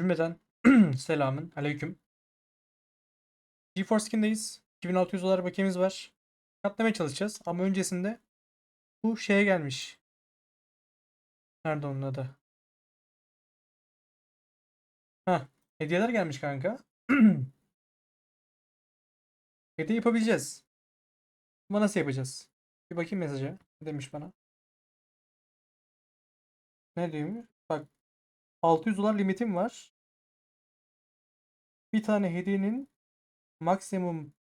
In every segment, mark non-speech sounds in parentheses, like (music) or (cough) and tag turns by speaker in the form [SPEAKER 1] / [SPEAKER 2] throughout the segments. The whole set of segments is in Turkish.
[SPEAKER 1] Cümleten (clears throat) selamın aleyküm. GeForce Skin'deyiz. 2600 dolar bakiyemiz var. Katlamaya çalışacağız ama öncesinde bu şeye gelmiş. Nerede onun adı? Heh, hediyeler gelmiş kanka. (clears throat) Hediye yapabileceğiz. Ama nasıl yapacağız? Bir bakayım mesaja. Ne demiş bana? Ne diyor? Bak 600 dolar limitim var. Bir tane hediyenin maksimum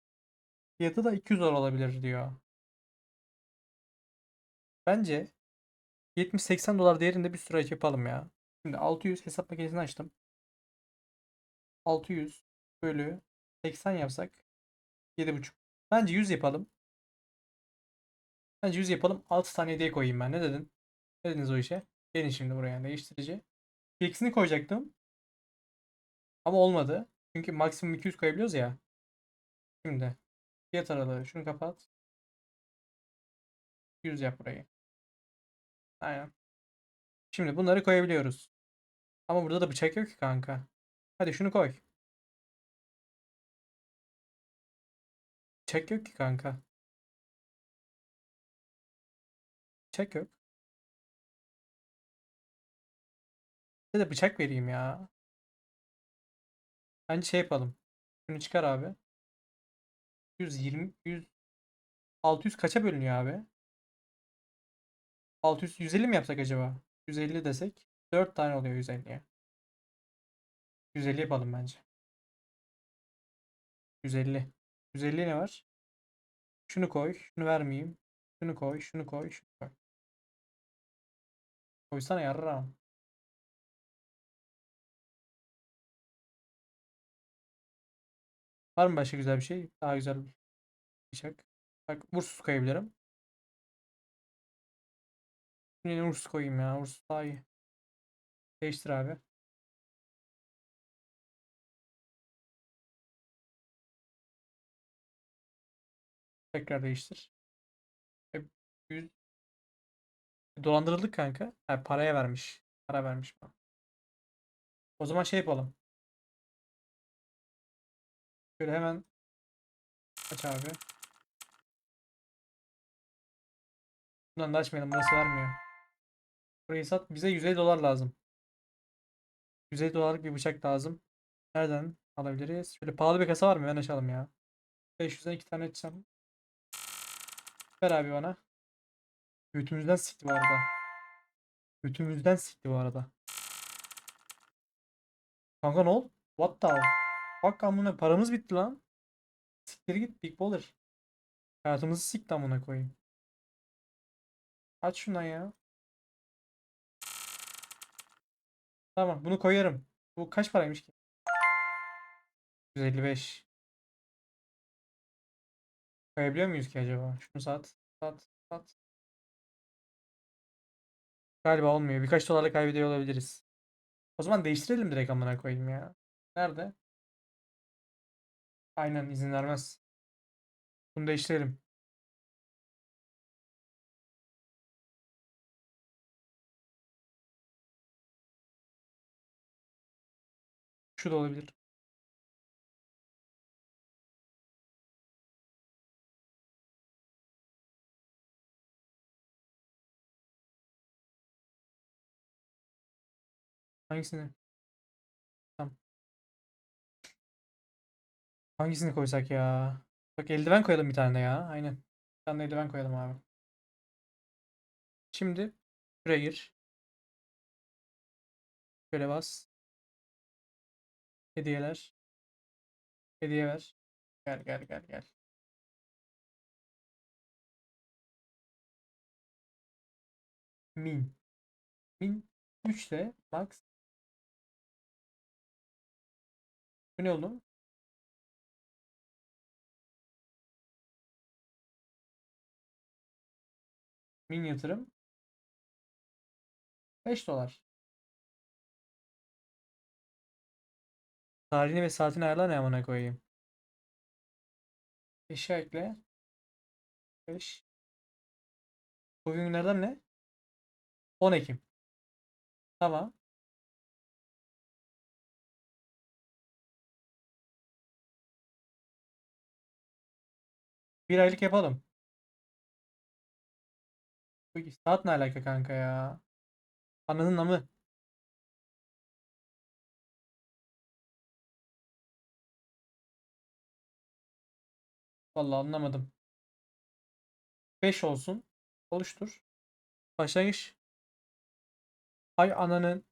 [SPEAKER 1] fiyatı da 200 dolar olabilir diyor. Bence 70-80 dolar değerinde bir süre yapalım ya. Şimdi 600 hesap makinesini açtım. 600 bölü 80 yapsak 7,5. Bence 100 yapalım. Bence 100 yapalım. 6 tane hediye koyayım ben. Ne dedin? Ne dediniz o işe? Gelin şimdi buraya değiştirici. İkisini koyacaktım. Ama olmadı. Çünkü maksimum 200 koyabiliyoruz ya. Şimdi fiyat aralığı şunu kapat. 100 yap burayı. Aynen. Şimdi bunları koyabiliyoruz. Ama burada da bıçak yok ki kanka. Hadi şunu koy. Bıçak yok ki kanka. Bıçak yok. Size de bıçak vereyim ya. Bence şey yapalım. Şunu çıkar abi. 120 100 600 kaça bölünüyor abi? 600 150 mi yapsak acaba? 150 desek 4 tane oluyor 150'ye. 150 yapalım bence. 150. 150 ne var? Şunu koy, şunu vermeyeyim. Şunu koy, şunu koy, şunu koy. Koysana yarram. Var mı başka güzel bir şey? Daha güzel bir bıçak. Bak vursuz koyabilirim. Yine vursuz koyayım ya. Vursuz daha iyi. Değiştir abi. Tekrar değiştir. E, yüz- Dolandırıldık kanka. Ha, paraya vermiş. Para vermiş bana. O zaman şey yapalım. Şöyle hemen aç abi. Bundan da açmayalım. Burası vermiyor. Burayı sat. Bize 150 dolar lazım. 150 dolarlık bir bıçak lazım. Nereden alabiliriz? Şöyle pahalı bir kasa var mı? Ben açalım ya. 500'den 2 tane açacağım. Ver abi bana. Götümüzden sikti bu arada. Götümüzden sikti bu arada. Kanka ne oldu? What the? Bak amına paramız bitti lan. Siktir git Big Baller. Hayatımızı sikti amına koyayım. Aç şundan ya. Tamam bunu koyarım. Bu kaç paraymış ki? 155. Koyabiliyor muyuz ki acaba? Şunu sat. Sat. Sat. Galiba olmuyor. Birkaç dolarla kaybediyor olabiliriz. O zaman değiştirelim direkt amına koyayım ya. Nerede? Aynen izin vermez. Bunu değiştirelim. Şu da olabilir. Hangisini? Hangisini koysak ya? Bak eldiven koyalım bir tane ya. Aynen. Bir tane eldiven koyalım abi. Şimdi şuraya gir. Şöyle bas. Hediyeler. Hediye ver. Gel gel gel gel. Min. Min 3 de max. Bu ne oğlum? Min yatırım 5 dolar. Tarihini ve saatini ayarla ne amına koyayım. Eşya ekle. 5. Bugün günlerden ne? 10 Ekim. Tamam. Bir aylık yapalım. Peki saat ne alaka kanka ya? Ananın namı. Vallahi anlamadım. 5 olsun. Oluştur. Başlangıç. Hay ananın.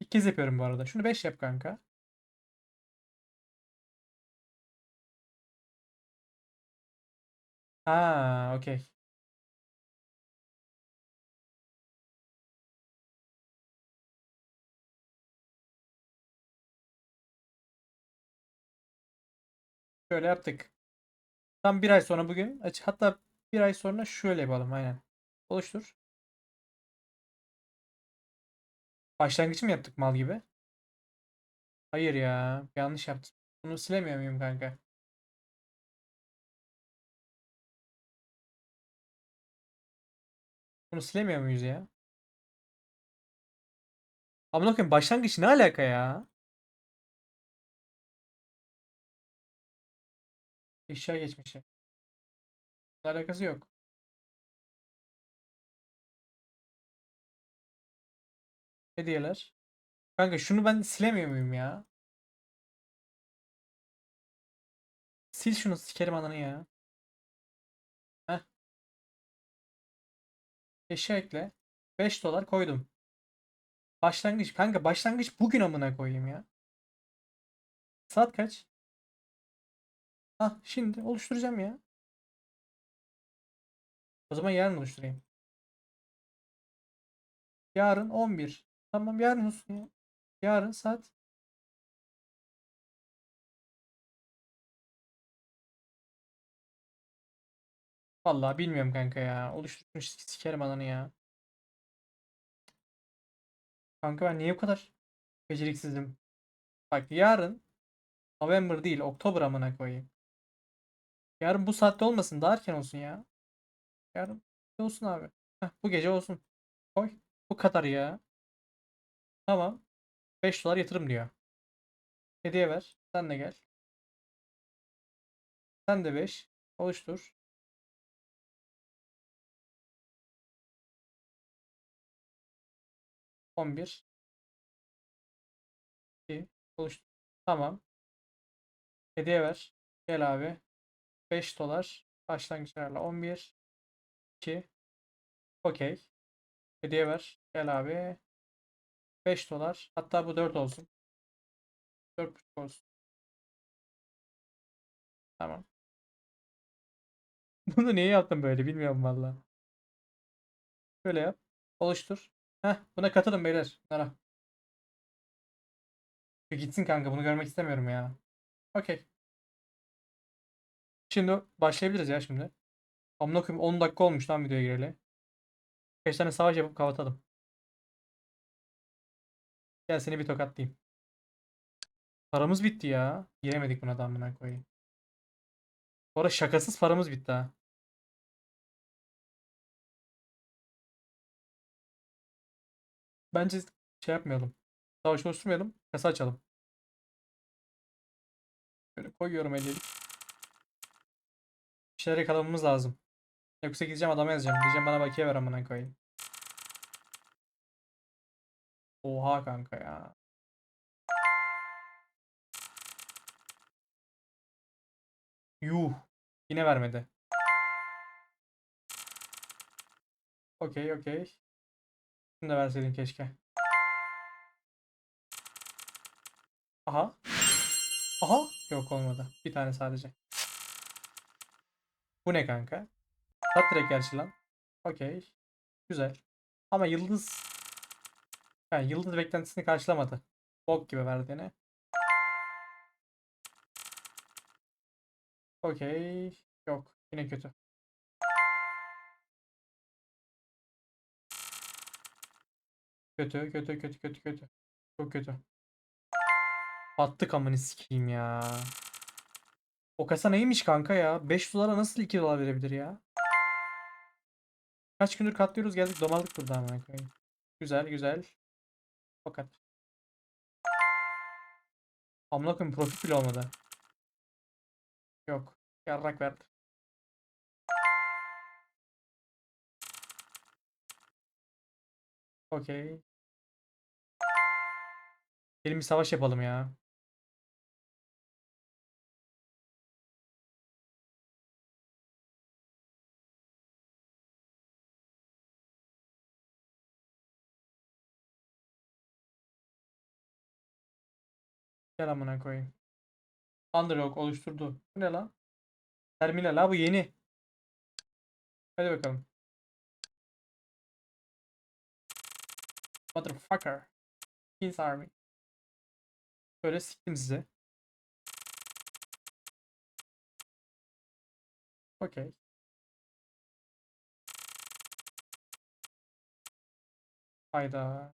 [SPEAKER 1] İlk kez yapıyorum bu arada. Şunu 5 yap kanka. Ha, okey. Şöyle yaptık. Tam bir ay sonra bugün. Hatta bir ay sonra şöyle yapalım aynen. Oluştur. Başlangıç mı yaptık mal gibi? Hayır ya. Yanlış yaptım. Bunu silemiyor muyum kanka? Bunu silemiyor muyuz ya? Amına koyayım başlangıç ne alaka ya? Eşya geçmişi. Alakası yok. Hediyeler. Kanka şunu ben silemiyor muyum ya? Sil şunu sikerim ananı ya. Heh. Eşya ekle. 5 dolar koydum. Başlangıç. Kanka başlangıç bugün amına koyayım ya. Saat kaç? Hah şimdi oluşturacağım ya. O zaman yarın oluşturayım. Yarın 11. Tamam yarın olsun ya. Yarın saat. Vallahi bilmiyorum kanka ya. Oluşturmuş sikerim ananı ya. Kanka ben niye bu kadar beceriksizim? Bak yarın November değil Oktober amına koyayım. Yarın bu saatte olmasın daha erken olsun ya. Yarın olsun abi. Heh, bu gece olsun. Koy. Bu kadar ya. Tamam. 5 dolar yatırım diyor. Hediye ver. Sen de gel. Sen de 5. Oluştur. On bir. İki. Oluştur. Tamam. Hediye ver. Gel abi. 5 dolar. Başlangıç ayarla. 11. 2. Okey. Hediye ver. Gel abi. 5 dolar. Hatta bu 4 olsun. 4,5 olsun. Tamam. (laughs) Bunu niye yaptım böyle bilmiyorum valla. Şöyle yap. Oluştur. Heh, buna katılın beyler. Bunlara. Gitsin kanka bunu görmek istemiyorum ya. Okey. Şimdi başlayabiliriz ya şimdi. Amına koyayım 10 dakika olmuş lan videoya gireli. Kaç tane savaş yapıp kapatalım. Gel seni bir tokatlayayım. Paramız bitti ya. Giremedik buna da amına koyayım. Sonra şakasız paramız bitti ha. Bence şey yapmayalım. Savaş oluşturmayalım. Kasa açalım. Böyle koyuyorum hediyelik. Bir şeyler yakalamamız lazım. Yoksa gideceğim adama yazacağım. Diyeceğim bana bakiye ver amına koyayım. Oha kanka ya. Yuh. Yine vermedi. Okey okey. Şunu da verseydin keşke. Aha. Aha. Yok olmadı. Bir tane sadece. Bu ne kanka? Sat direkt gerçi lan. Okey. Güzel. Ama yıldız yani yıldız beklentisini karşılamadı. Bok gibi verdiğini. Okey. Yok. Yine kötü. Kötü, kötü, kötü, kötü, kötü. Çok kötü. Battık amını sikeyim ya. O kasa neymiş kanka ya? 5 dolara nasıl 2 dolar verebilir ya? Kaç gündür katlıyoruz geldik domaldık burada amına koyayım. Güzel güzel. Fakat. Amına koyayım profit bile olmadı. Yok. Yarrak verdi. Okey. Gelin bir savaş yapalım ya. Gel amına koyayım. Underdog oluşturdu. Bu ne lan? Terminal ha bu yeni. Hadi bakalım. Motherfucker. Kings Army. Böyle siktim size. Okey. Hayda.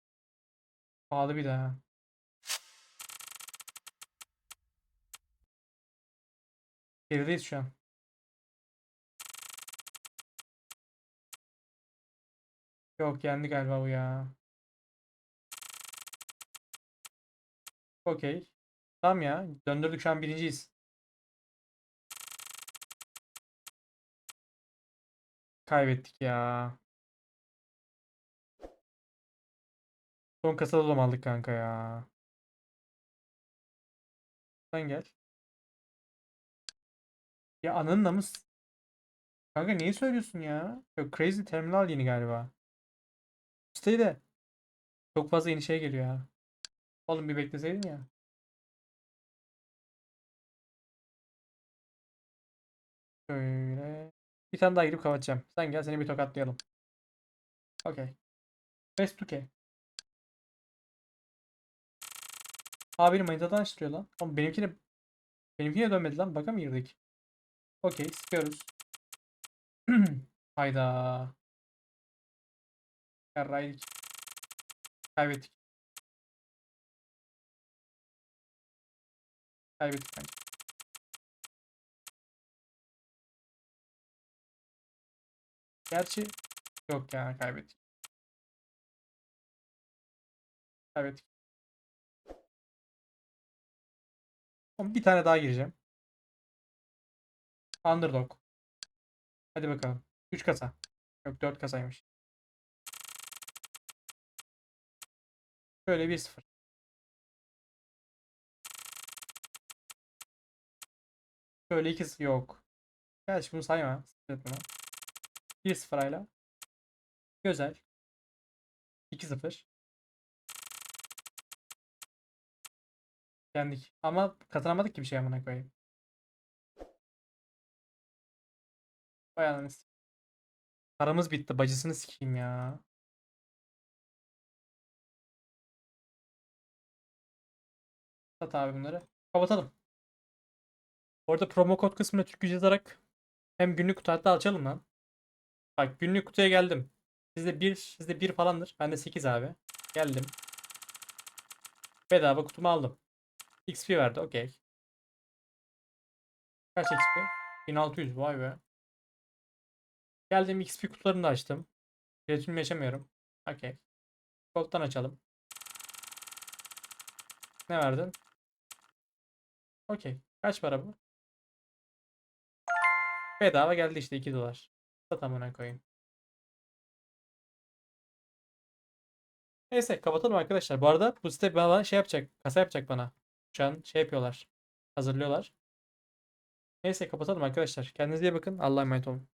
[SPEAKER 1] Pahalı bir daha. Gerideyiz şu an. Yok yendi galiba bu ya. Okey. Tamam ya. Döndürdük şu an birinciyiz. Kaybettik ya. Son kasada dom aldık kanka ya. Sen gel. Ya ananın namız. Kanka niye söylüyorsun ya? Yok Crazy Terminal yeni galiba. Sitede çok fazla yeni şey geliyor ya. Oğlum bir bekleseydin ya. Şöyle. Bir tane daha girip kapatacağım. Sen gel seni bir tokatlayalım. Okey. Best 2K. Aa benim manitadan açtırıyor lan. Ama benimkine benimkine dönmedi lan. Baka mı girdik? Okey. Sıkıyoruz. (clears throat) Hayda. Yarraydık. Kaybettik. Kaybettik kanka. Gerçi yok ya kaybettik. Kaybettik. Ama bir tane daha gireceğim. Underdog. Hadi bakalım. 3 kasa. Yok 4 kasaymış. Şöyle 1-0. Şöyle 2 yok. Gerçi bunu sayma. Evet bunu. 1-0 hala. Güzel. 2-0. Yendik. Ama kazanamadık ki bir şey amına koyayım. S- Paramız bitti. Bacısını sikeyim ya. Sat abi bunları. Kapatalım. Orada promo kod kısmına Türk gücü yazarak hem günlük kutu hatta açalım lan. Bak günlük kutuya geldim. Sizde 1, sizde 1 falandır. Bende 8 abi. Geldim. Bedava kutumu aldım. XP verdi. Okey. Kaç XP? 1600. Vay be. Geldim XP kutularını da açtım. Üretim yaşamıyorum. Okey. Gold'dan açalım. Ne verdin? Okey. Kaç para bu? Bedava geldi işte 2 dolar. Sat amına koyayım. Neyse kapatalım arkadaşlar. Bu arada bu site bana şey yapacak. Kasa yapacak bana. Şu an şey yapıyorlar. Hazırlıyorlar. Neyse kapatalım arkadaşlar. Kendinize iyi bakın. Allah'a emanet olun.